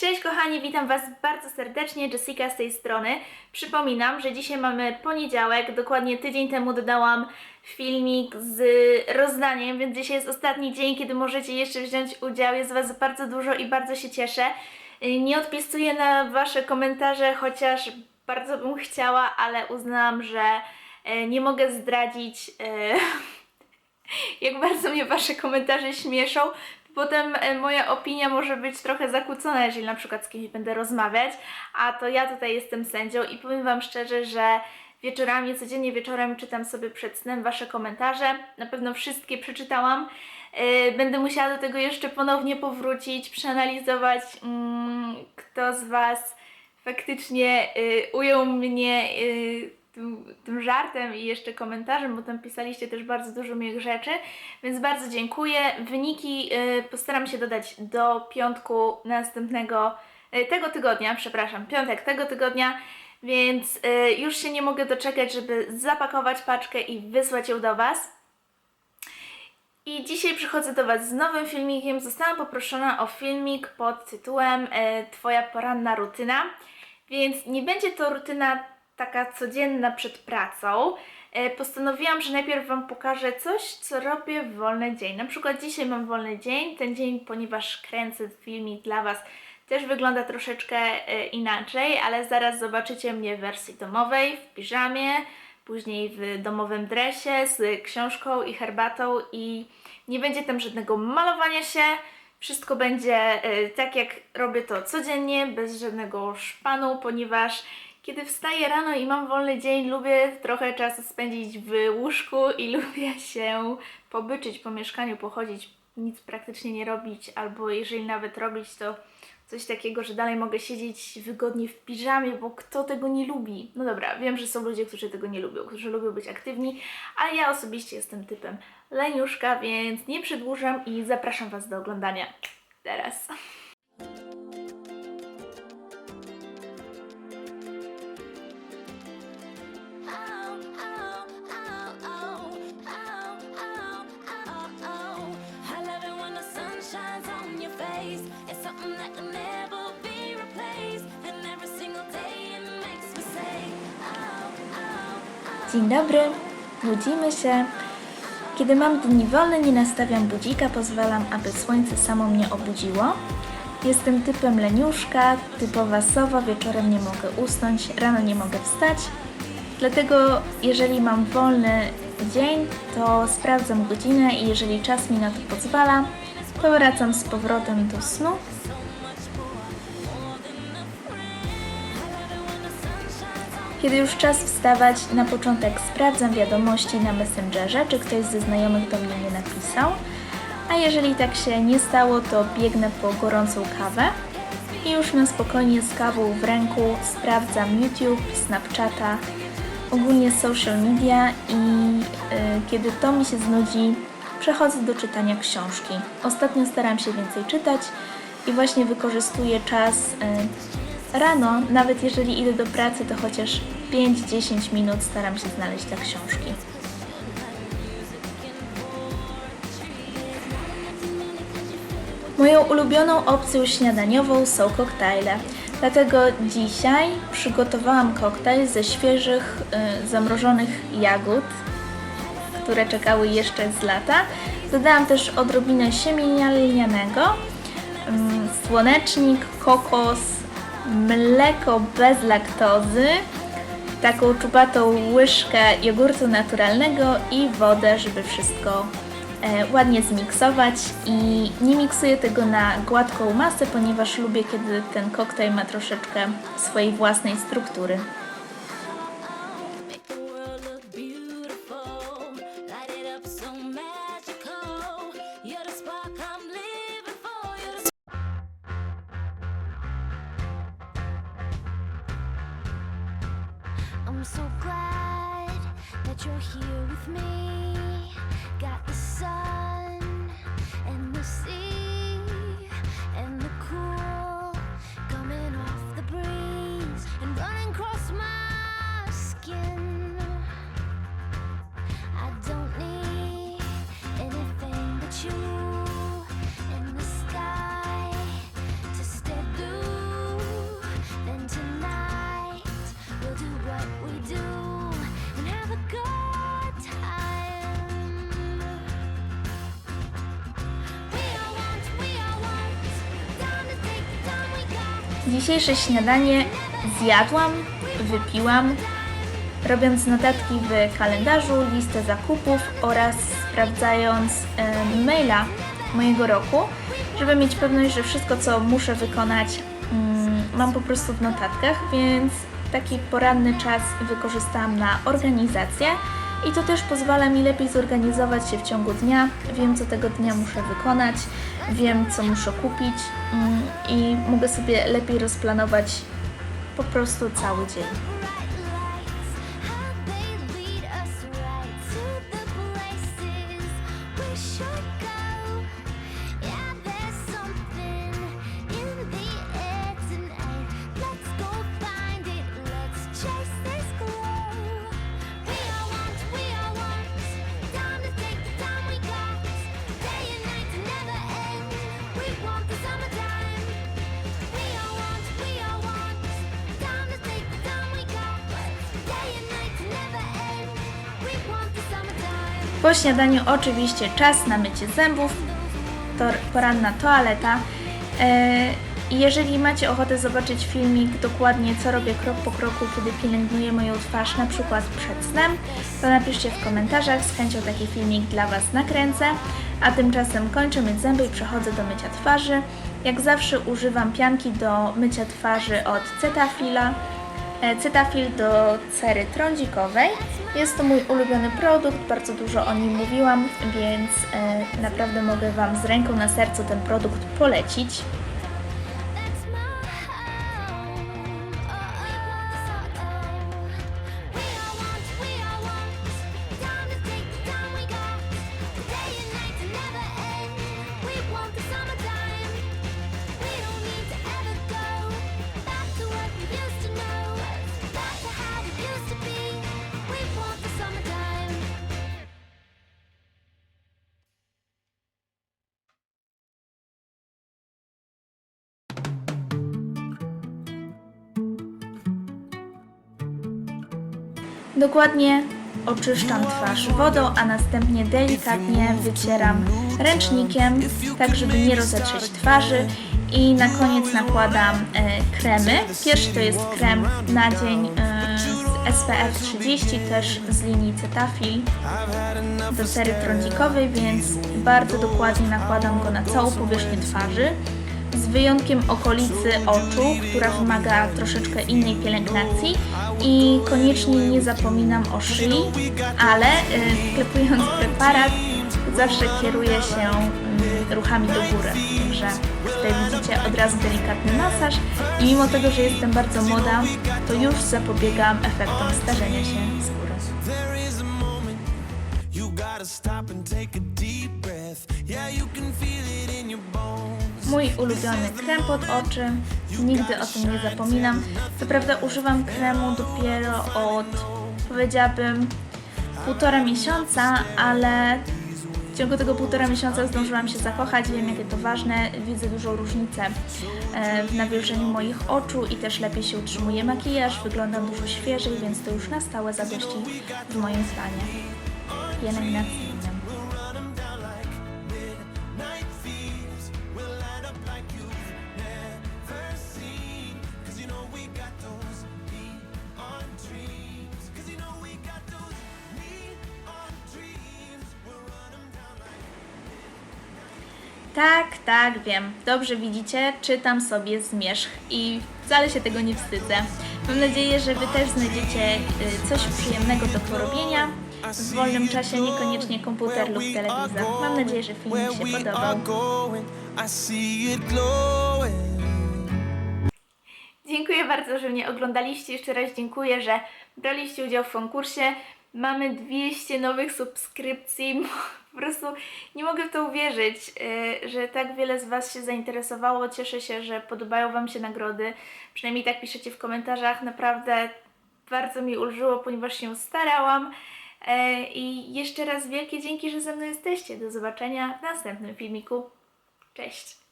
Cześć kochani, witam Was bardzo serdecznie, Jessica z tej strony. Przypominam, że dzisiaj mamy poniedziałek, dokładnie tydzień temu dodałam filmik z rozdaniem, więc dzisiaj jest ostatni dzień, kiedy możecie jeszcze wziąć udział. Jest Was bardzo dużo i bardzo się cieszę. Nie odpisuję na Wasze komentarze, chociaż bardzo bym chciała, ale uznałam, że e, nie mogę zdradzić e, jak bardzo mnie Wasze komentarze śmieszą. Potem e, moja opinia może być trochę zakłócona, jeżeli na przykład z kimś będę rozmawiać, a to ja tutaj jestem sędzią i powiem Wam szczerze, że wieczorami, codziennie wieczorem czytam sobie przed snem Wasze komentarze. Na pewno wszystkie przeczytałam. E, Będę musiała do tego jeszcze ponownie powrócić, przeanalizować, mm, kto z Was faktycznie y, ujął mnie y, tym, tym żartem i jeszcze komentarzem, bo tam pisaliście też bardzo dużo miłych rzeczy, więc bardzo dziękuję. Wyniki y, postaram się dodać do piątku następnego, y, tego tygodnia, przepraszam, piątek tego tygodnia, więc y, już się nie mogę doczekać, żeby zapakować paczkę i wysłać ją do Was. I dzisiaj przychodzę do Was z nowym filmikiem. Zostałam poproszona o filmik pod tytułem e, Twoja poranna rutyna. Więc nie będzie to rutyna taka codzienna przed pracą. E, postanowiłam, że najpierw Wam pokażę coś, co robię w wolny dzień. Na przykład dzisiaj mam wolny dzień. Ten dzień, ponieważ kręcę filmik dla Was, też wygląda troszeczkę e, inaczej, ale zaraz zobaczycie mnie w wersji domowej, w piżamie, później w domowym dresie z książką i herbatą i nie będzie tam żadnego malowania się. Wszystko będzie e, tak, jak robię to codziennie, bez żadnego szpanu, ponieważ kiedy wstaję rano i mam wolny dzień, lubię trochę czasu spędzić w łóżku i lubię się pobyczyć po mieszkaniu, pochodzić, nic praktycznie nie robić, albo jeżeli nawet robić, to coś takiego, że dalej mogę siedzieć wygodnie w piżamie, bo kto tego nie lubi? No dobra, wiem, że są ludzie, którzy tego nie lubią, którzy lubią być aktywni, ale ja osobiście jestem typem leniuszka, więc nie przedłużam i zapraszam Was do oglądania teraz. Dzień dobry, budzimy się. Kiedy mam dni wolne, nie nastawiam budzika, pozwalam, aby słońce samo mnie obudziło. Jestem typem leniuszka, typowa sowa, wieczorem nie mogę usnąć, rano nie mogę wstać. Dlatego jeżeli mam wolny dzień, to sprawdzam godzinę i jeżeli czas mi na to pozwala, to wracam z powrotem do snu. Kiedy już czas wstawać, na początek sprawdzam wiadomości na Messengerze, czy ktoś ze znajomych do mnie nie napisał. A jeżeli tak się nie stało, to biegnę po gorącą kawę i już na spokojnie z kawą w ręku sprawdzam YouTube, Snapchata, ogólnie social media i y, kiedy to mi się znudzi, przechodzę do czytania książki. Ostatnio staram się więcej czytać i właśnie wykorzystuję czas y, rano, nawet jeżeli idę do pracy, to chociaż 5-10 minut staram się znaleźć dla książki. Moją ulubioną opcją śniadaniową są koktajle. Dlatego dzisiaj przygotowałam koktajl ze świeżych, y, zamrożonych jagód, które czekały jeszcze z lata. Dodałam też odrobinę siemienia lnianego, ym, słonecznik, kokos, mleko bez laktozy, taką czubatą łyżkę jogurtu naturalnego i wodę, żeby wszystko e, ładnie zmiksować i nie miksuję tego na gładką masę, ponieważ lubię, kiedy ten koktajl ma troszeczkę swojej własnej struktury. Dzisiejsze śniadanie zjadłam, wypiłam, robiąc notatki w kalendarzu, listę zakupów oraz sprawdzając e, maila mojego roku, żeby mieć pewność, że wszystko, co muszę wykonać, mm, mam po prostu w notatkach, więc taki poranny czas wykorzystałam na organizację i to też pozwala mi lepiej zorganizować się w ciągu dnia. Wiem, co tego dnia muszę wykonać, wiem, co muszę kupić mm, i mogę sobie lepiej rozplanować po prostu cały dzień. They Po śniadaniu oczywiście czas na mycie zębów, to poranna toaleta. E, jeżeli macie ochotę zobaczyć filmik dokładnie co robię krok po kroku, kiedy pielęgnuję moją twarz, na przykład przed snem, to napiszcie w komentarzach, z chęcią taki filmik dla Was nakręcę. A tymczasem kończę myć zęby i przechodzę do mycia twarzy. Jak zawsze używam pianki do mycia twarzy od Cetafila. E, Cetafil do cery trądzikowej. Jest to mój ulubiony produkt, bardzo dużo o nim mówiłam, więc e, naprawdę mogę Wam z ręką na sercu ten produkt polecić. Dokładnie oczyszczam twarz wodą, a następnie delikatnie wycieram ręcznikiem, tak żeby nie rozetrzeć twarzy. I na koniec nakładam e, kremy. Pierwszy to jest krem na dzień e, z SPF 30, też z linii Cetaphil do cery trądzikowej, więc bardzo dokładnie nakładam go na całą powierzchnię twarzy. Z wyjątkiem okolicy oczu, która wymaga troszeczkę innej pielęgnacji i koniecznie nie zapominam o szyi, ale y, wklepując preparat zawsze kieruję się mm, ruchami do góry. Także tutaj widzicie od razu delikatny masaż i mimo tego, że jestem bardzo młoda, to już zapobiegam efektom starzenia się skóry. You gotta stop and take a deep breath. Mój ulubiony krem pod oczy. Nigdy o tym nie zapominam. Co prawda używam kremu dopiero od, powiedziałabym, półtora miesiąca, ale w ciągu tego półtora miesiąca zdążyłam się zakochać. Wiem, jakie to ważne. Widzę dużą różnicę e, w nawilżeniu moich oczu i też lepiej się utrzymuje makijaż. Wyglądam dużo świeżej, więc to już na stałe zadości w moim stanie pielęgnacyjnym. Tak, tak, wiem. Dobrze widzicie, czytam sobie zmierzch i wcale się tego nie wstydzę. Mam nadzieję, że Wy też znajdziecie y, coś przyjemnego do porobienia w wolnym czasie, niekoniecznie komputer lub telewizor. Mam nadzieję, że where się podobał. Dziękuję bardzo, że mnie oglądaliście. Jeszcze raz dziękuję, że braliście udział w konkursie. Mamy 200 nowych subskrypcji. Po prostu nie mogę w to uwierzyć, yy, że tak wiele z Was się zainteresowało. Cieszę się, że podobają Wam się nagrody. Przynajmniej tak piszecie w komentarzach. Naprawdę bardzo mi ulżyło, ponieważ się starałam. Yy, I jeszcze raz wielkie dzięki, że ze mną jesteście. Do zobaczenia w następnym filmiku. Cześć!